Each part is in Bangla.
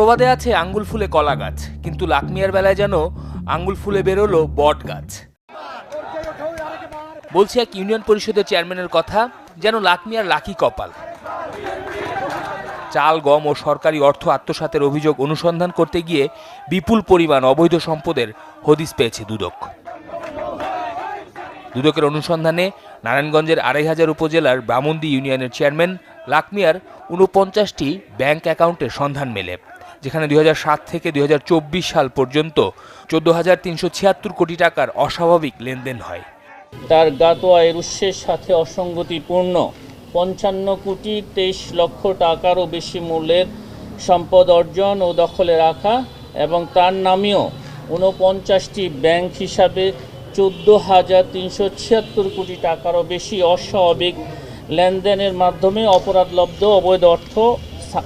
প্রবাদে আছে আঙ্গুল ফুলে কলা গাছ, কিন্তু লাকমিয়ার বেলায় যেন আঙ্গুল ফুলে বেরোলো বট গাছ। বলছি এক ইউনিয়ন পরিষদের চেয়ারম্যানের কথা, যেন লাকমিয়ার লাকি কপাল। চাল, গম ও সরকারি অর্থ আত্মসাতের অভিযোগ অনুসন্ধান করতে গিয়ে বিপুল পরিমাণ অবৈধ সম্পদের হদিস পেয়েছে দুদক। দুদকের অনুসন্ধানে নারায়ণগঞ্জের আড়াই হাজার উপজেলার ব্রামন্দি ইউনিয়নের চেয়ারম্যান লাকমিয়ার উনপঞ্চাশটি ব্যাংক অ্যাকাউন্টের সন্ধান মেলে। যেখানে দু হাজার সাত থেকে দু হাজার চব্বিশ সাল পর্যন্ত চোদ্দ হাজার তিনশো ছিয়াত্তর কোটি টাকার অস্বাভাবিক লেনদেন হয়। তার জ্ঞাত আয়ের উৎসের সাথে অসঙ্গতিপূর্ণ। পঞ্চান্ন কোটি তেইশ লক্ষ টাকারও বেশি মূল্যের সম্পদ অর্জন ও দখলে রাখা এবং তার নামেও ঊনপঞ্চাশটি ব্যাংক হিসাবে চোদ্দ হাজার তিনশো ছিয়াত্তর কোটি টাকারও বেশি অস্বাভাবিক লেনদেনের মাধ্যমে অপরাধলব্ধ অবৈধ অর্থ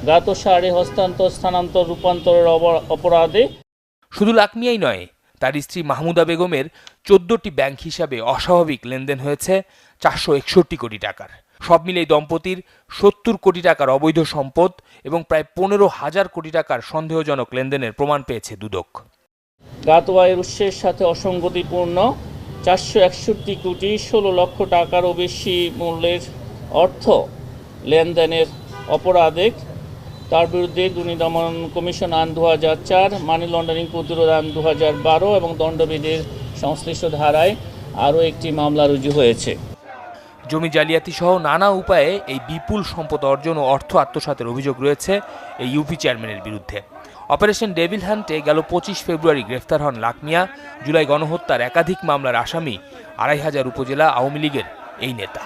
জ্ঞাত সারে হস্তান্তর স্থানান্তর রূপান্তরের অপরাধে? শুধু লাকমিয়াই নয় তার স্ত্রী মাহমুদা বেগমের চোদ্দটি ব্যাংক হিসাবে অস্বাভাবিক লেনদেন হয়েছে চারশো একষট্টি কোটি টাকার। সব মিলে দম্পতির সত্তর কোটি টাকার অবৈধ সম্পদ এবং প্রায় পনেরো হাজার কোটি টাকার সন্দেহজনক লেনদেনের প্রমাণ পেয়েছে দুদক। আয়ের উৎসের সাথে অসঙ্গতিপূর্ণ চারশো একষট্টি কোটি ষোলো লক্ষ টাকারও বেশি মূল্যের অর্থ লেনদেনের অপরাধে তার বিরুদ্ধে দুর্নীতি দমন কমিশন আইন দু চার, মানি লন্ডারিং প্রতিরোধ আইন দু বারো এবং দণ্ডবিধির সংশ্লিষ্ট ধারায় আরও একটি মামলা রুজু হয়েছে। জমি জালিয়াতি সহ নানা উপায়ে এই বিপুল সম্পদ অর্জন ও অর্থ আত্মসাতের অভিযোগ রয়েছে এই ইউপি চেয়ারম্যানের বিরুদ্ধে। অপারেশন ডেভিল হান্টে গেল পঁচিশ ফেব্রুয়ারি গ্রেফতার হন লাকমিয়া। জুলাই গণহত্যার একাধিক মামলার আসামি আড়াই হাজার উপজেলা আওয়ামী লীগের এই নেতা।